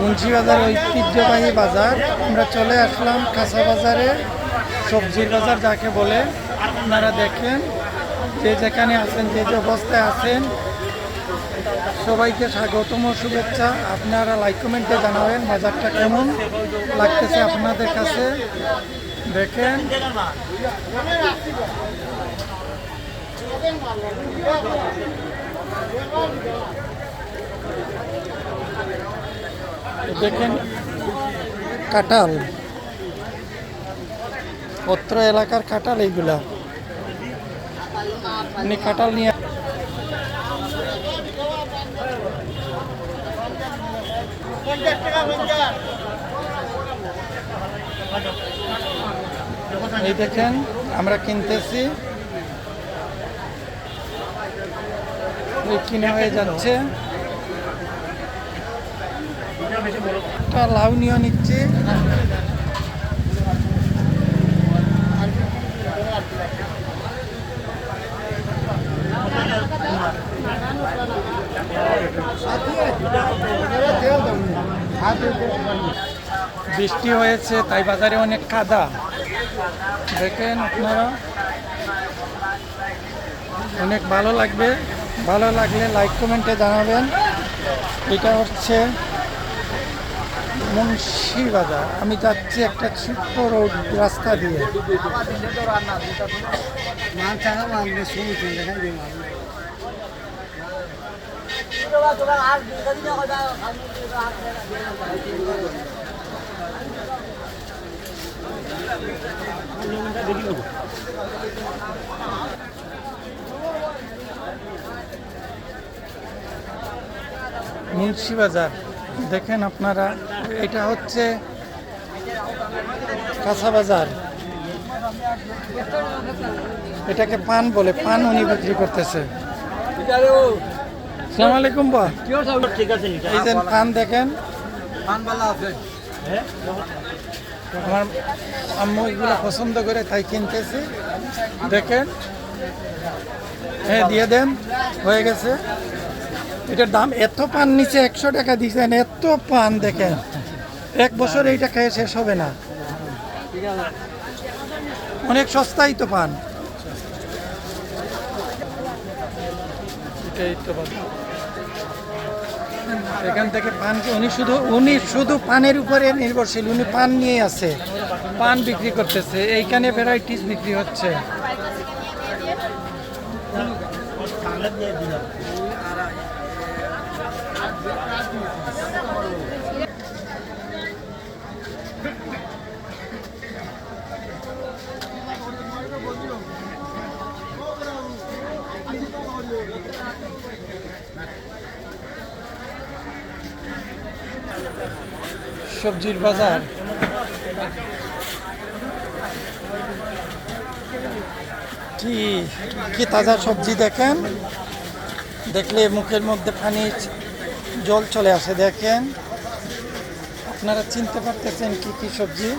মুন্সিবাজার ঐতিহ্যবাহী বাজার। আমরা চলে আসলাম কাঁচা বাজারে। সবজির বাজার যাকে বলে, আপনারা দেখেন। যে যেখানে আছেন, যে যে অবস্থায় আছেন, সবাইকে স্বাগতম, শুভেচ্ছা। আপনারা লাইক কমেন্টে জানাবেন বাজারটা কেমন লাগতেছে আপনাদের কাছে। দেখেন। দেখেন কাঁঠাল। পত্র এলাকার কাঁঠাল এইগুলা। আপনি কাঁঠাল নিয়ে এই দেখেন আমরা কিনতেছি। কিনে হয়ে যাচ্ছে। একটা লাউ নিয়ে নিচ্ছি। বৃষ্টি হয়েছে, তাই বাজারে অনেক কাদা। দেখেন আপনারা। অনেক ভালো লাগবে। ভালো লাগলে লাইক কমেন্টে জানাবেন। এটা হচ্ছে মুন্সি বাজার আমি যাচ্ছি একটা ছোট্ট রোড রাস্তা দিয়ে। মুন্সি বাজার। দেখেন আপনারা, এটা হচ্ছে কাঁচা বাজার। এটাকে পান বলে, পান উনি বিক্রি করতেছে। সালাম আলাইকুম, বা। এই যে পান দেখেন। আমার আম্মু এগুলো পছন্দ করে তাই কিনতেছি। দেখেন। হ্যাঁ দিয়ে দেন। হয়ে গেছে। এটার দাম এত পান নিচে একশো টাকা দিয়েছেন এত পান দেখেন। এক বছর এইটা খেয়ে শেষ হবে না। অনেক সস্তাই তো পান। এখান থেকে পান উনি শুধু উনি শুধু পানের উপরে নির্ভরশীল উনি পান নিয়ে আছে। পান বিক্রি করতেছে এইখানে ভ্যারাইটিস বিক্রি হচ্ছে। দিলাম সবজির বাজার। কি কি তাজা সবজি দেখেন? দেখলে মুখের মধ্যে পানি জল চলে আসে দেখেন। আপনারা চিনতে পারতেছেন কি কি সবজি?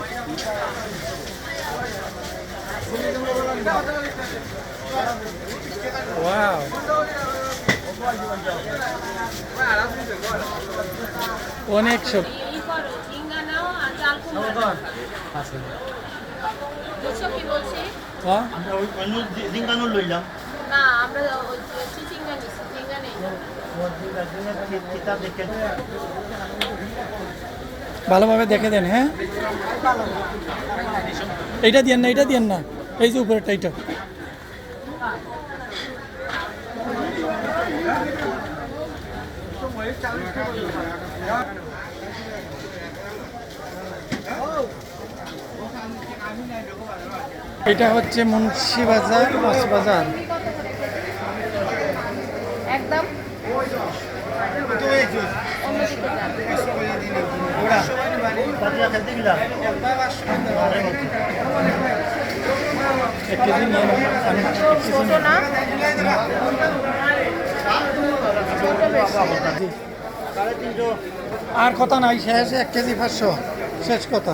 ওয়াও। অনেক সব ই করো ঝিঙ্গা নাও আর চাল কুমড়া বুঝছ কি বলছি হ্যাঁ ভালোভাবে দেখে দেন হ্যাঁ? এইটা দিয়েন না, এইটা দিয়েন না। এই যে উপরেরটা, এইটা। এটা হচ্ছে মুন্সি বাজার বাজার তিনশো আর কথা নাই শেষ এক কেজি পাঁচশো শেষ কথা।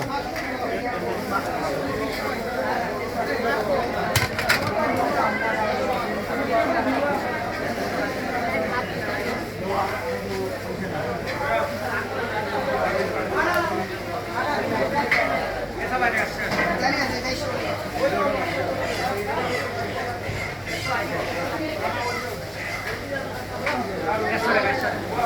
জানি আছে